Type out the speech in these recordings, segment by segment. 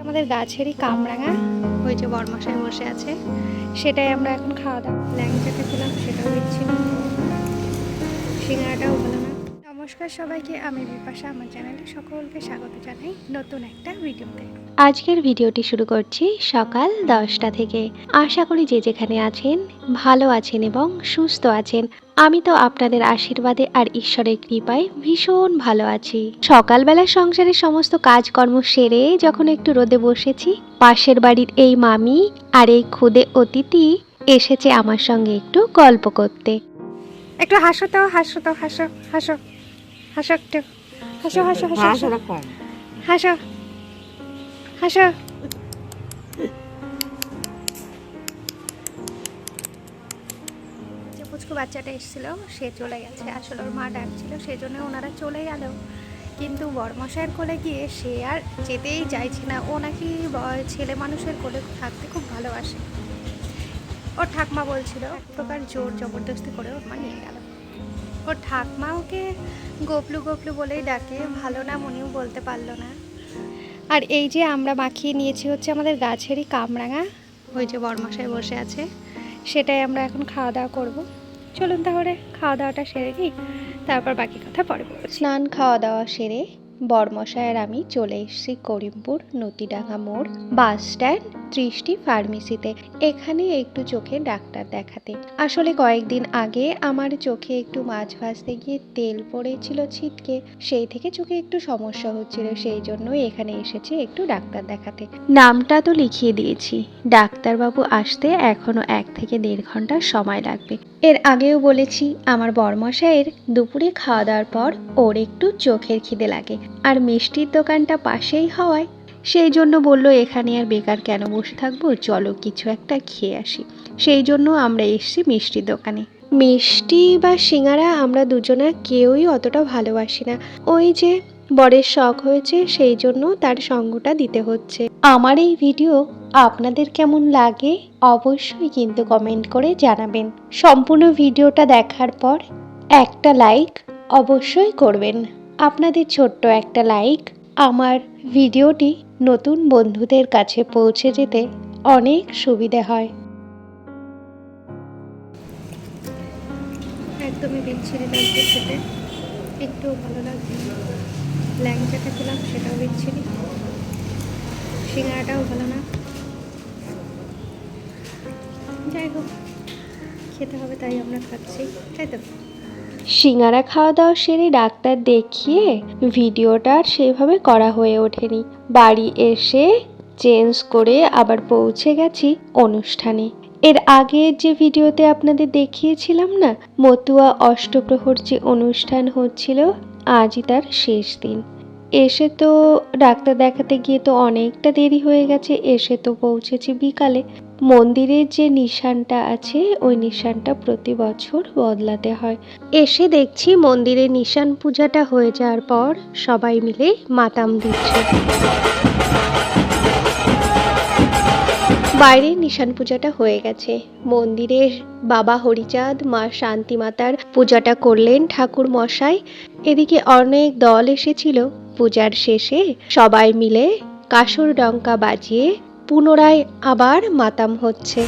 আমাদের গাছেরই কামরাঙা ওই যে বরমশাই বসে আছে, সেটাই আমরা এখন খাওয়া দাওয়া। ল্যাংচাটা খেলাম, সেটাও দিচ্ছি। সিঙ্গারাটাও না। নমস্কার সবাইকে আমি বিপাশা। আমার চ্যানেলে সকলকে স্বাগত জানাই নতুন একটা ভিডিওতে। আজকের ভিডিওটি শুরু করছি সকাল দশটা থেকে। আশা করি যে যেখানে আছেন ভালো আছেন এবং সুস্থ আছেন। আমি তো আপনাদের আশীর্বাদে আর ঈশ্বরের কৃপায় ভীষণ ভালো আছি। সকালবেলা সংসারের সমস্ত কাজকর্ম সেরে যখন একটু রোদে বসেছি পাশের বাড়ির এই মামি আর এই খুদে অতিথি এসেছে আমার সঙ্গে একটু গল্প করতে। একটু হাসো তো হাসো তো হাসো হাসো। হাসো একটু। হাসো হাসো হাসো হাসো। কম হাসো। হাসো। পুচকু বাচ্চাটা এসেছিল সে চলে গেছে। আসলে ওর মা ডাকছিল সেই জন্য ওনারা চলে গেল। কিন্তু বরমশাইয়ের কোলে গিয়ে সে আর যেতেই চাইছে না। ও নাকি ছেলে মানুষের কোলে থাকতে খুব ভালোবাসে। ওর ঠাকমা বলছিল এক প্রকার জোর জবরদস্তি করে ওর মা নিয়ে গেল। ওর ঠাকমা ওকে গোপলু গোপলু বলেই ডাকে। ভালো না মনেও বলতে পারল না। আর এই যে আমরা মাখিয়ে নিয়েছি হচ্ছে আমাদের গাছেরই কামরাঙা, ওই যে বরমশাই বসে আছে, সেটাই আমরা এখন খাওয়া দাওয়া করব। চলুন তাহলে, খাওয়া দাওয়াটা সেরে নিই, তারপর বাকি কথা পরে স্নান খাওয়া দাওয়া সেরে বরমশাই আর আমি চলে এসেছি করিমপুর নতিডাঙ্গা মোড় বাস স্ট্যান্ড দৃষ্টি ফার্মেসিতে। এখানে একটু চোখে ডাক্তার দেখাতে। আসলে কয়েকদিন আগে আমার চোখে একটু মাছ ভাজতে গিয়ে তেল পড়েছিল ছিটকে। সেই থেকে চোখে একটু সমস্যা হচ্ছিল, সেই জন্যই এখানে এসেছি একটু ডাক্তার দেখাতে। নামটা তো লিখিয়ে দিয়েছি। ডাক্তারবাবু আসতে এখনও এক থেকে দেড় ঘণ্টা সময় লাগবে। এর আগেও বলেছি, আমার বরমশাইয়ের দুপুরে খাওয়া দাওয়ার পর ওর একটু চোখের খিদে লাগে। আর মিষ্টির দোকানটা পাশেই হওয়ায় সেই জন্য বলল, এখানে আর বেকার কেন বসে থাকব? চলো কিছু একটা খেয়ে আসি। সেই জন্য আমরা এসেছি মিষ্টির দোকানে। মিষ্টি বা সিঙ্গারা আমরা দুজনা কেউই অতটা ভালোবাসি না। ওই যে বরের শখ হয়েছে, সেই জন্য তার সঙ্গটা দিতে হচ্ছে। আমার এই ভিডিও আপনাদের কেমন লাগে অবশ্যই কিন্তু কমেন্ট করে জানাবেন। সম্পূর্ণ ভিডিওটা দেখার পর একটা লাইক অবশ্যই করবেন। আপনাদের ছোট্ট একটা লাইক, আমার ভিডিওটি নতুন বন্ধুদের কাছে পৌঁছে যেতে অনেক সুবিধে হয়। একদমই বিচ্ছিরি লাগছে খেতে একটু ভালো লাগছে। ল্যাংচাটা খেলাম সেটাও বিচ্ছিরি সিঙ্গারাটাও ভালো না। যাই হোক, খেতে হবে, তাই আমরা খাচ্ছি। তাই তো? সিঙ্গারা খাওয়া দাওয়া সেরে ডাক্তার দেখিয়ে ভিডিওটা আর সেভাবে করা হয়ে ওঠেনি। বাড়ি এসে চেঞ্জ করে আবার পৌঁছে গেছি অনুষ্ঠানে। এর আগে যে ভিডিওতে আপনাদের দেখিয়েছিলাম না, মতুয়া অষ্টপ্রহর যে অনুষ্ঠান হচ্ছিল, আজই তার শেষ দিন। এসে তো ডাক্তার দেখাতে গিয়ে তো অনেকটা দেরি হয়ে গেছে, এসে তো পৌঁছেছি বিকালে। মন্দিরের যে নিশানটা আছে, ওই নিশানটা প্রতি বছর বদলাতে হয়। এসে দেখছি মন্দিরে নিশান পূজাটা হয়ে যাওয়ার পর সবাই মিলে মাতাম দিচ্ছে। বাইরে নিশান পূজাটা হয়ে গেছে। মন্দিরের বাবা হরিচাঁদ, মা শান্তি মাতার পূজাটা করলেন ঠাকুর মশাই এদিকে অনেক দল এসেছিল। পূজার শেষে সবাই মিলে কাসর ডঙ্কা বাজিয়ে পুনরায় আবার মাতাম হচ্ছে।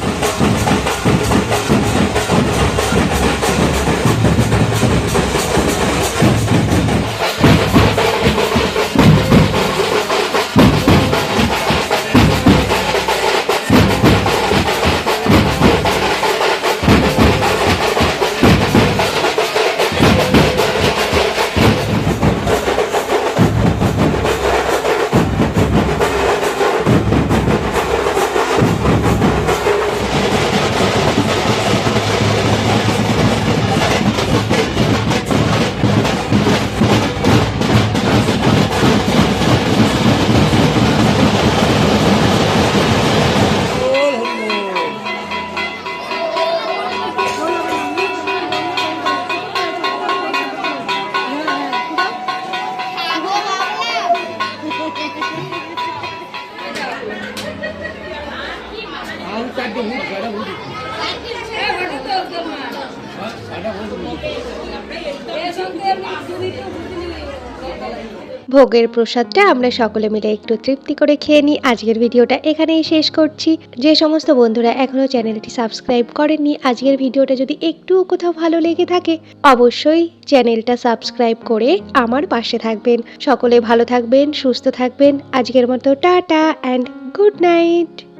ভোগের প্রসাদটা আমরা সকলে মিলে একটু তৃপ্তি করে খেয়ে নিই। আজকের ভিডিওটা এখানেই শেষ করছি। যে সমস্ত বন্ধুরা এখনও চ্যানেলটি সাবস্ক্রাইব করেননি, আজকের ভিডিওটা যদি একটু কোথাও ভালো লেগে থাকে, অবশ্যই চ্যানেলটা সাবস্ক্রাইব করে আমার পাশে থাকবেন। সকলে ভালো থাকবেন, সুস্থ থাকবেন। আজকের মতো টাটা অ্যান্ড গুড নাইট